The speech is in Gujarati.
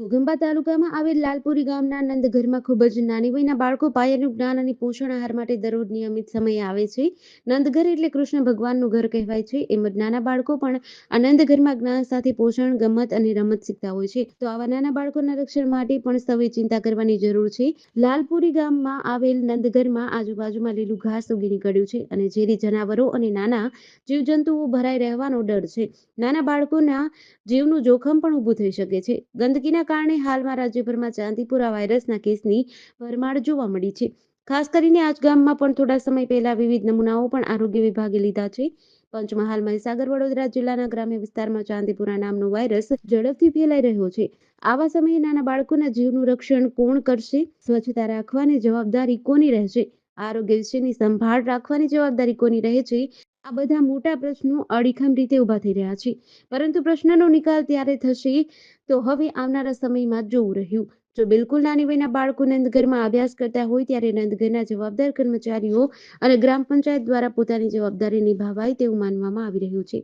ઘોઘંબા તાલુકામાં આવેલ લાલપુરી ગામના નંદઘરમાં ખૂબ જ નાની વયના બાળકો પાયાનું જ્ઞાન અને પોષણ આહાર માટે દરરોજ નિયમિત સમયે આવે છે. નંદઘર એટલે કૃષ્ણ ભગવાનનું ઘર કહેવાય છે. એમ નાના બાળકો પણ આ જ્ઞાન સાથે પોષણ, ગમત અને રમત શીખતા હોય છે. તો આવા નાના બાળકોના રક્ષણ માટે પણ સૌએ ચિંતા કરવાની જરૂર છે. લાલપુરી ગામમાં આવેલ નંદઘરમાં આજુબાજુમાં લીલું ઘાસ ઉગી નીકળ્યું છે અને ઝેરી જનાવરો અને નાના જીવજંતુઓ ભરાઈ રહેવાનો ડર છે. નાના બાળકોના જીવનું જોખમ પણ ઊભું થઈ શકે છે. ગંદકીના કારણે હાલમાં રાજ્યભરમાં ચાંદીપુરા વાયરસના કેસની ભરમાર જોવા મળી છે. ખાસ કરીને આજ ગામમાં પણ થોડા સમય પહેલા વિવિધ નમૂનાઓ પણ આરોગ્ય વિભાગે લીધા છે. પંચમહાલ મહીસાગર વડોદરા જિલ્લાના ગ્રામ્ય વિસ્તારમાં ચાંદીપુરા નામનો વાયરસ ઝડપથી ફેલાઈ રહ્યો છે. આવા સમયે નાના બાળકોના જીવનું રક્ષણ કોણ કરશે? સ્વચ્છતા રાખવાની જવાબદારી કોની રહેશે? આરોગ્ય વિશેની સંભાળ રાખવાની જવાબદારી કોની રહે છે? આ બધા મોટા પ્રશ્નો અડીખમ રીતે ઊભા થઈ રહ્યા છે. પરંતુ પ્રશ્નનો નિકાલ ત્યારે થશે તો હવે આવનારા સમયમાં જોવું રહ્યું. જો બિલકુલ નાની વયના બાળકો નંદઘરમાં અભ્યાસ કરતા હોય ત્યારે નંદઘરના જવાબદાર કર્મચારીઓ અને ગ્રામ પંચાયત દ્વારા પોતાની જવાબદારી નિભાવાય તેવું માનવામાં આવી રહ્યું છે.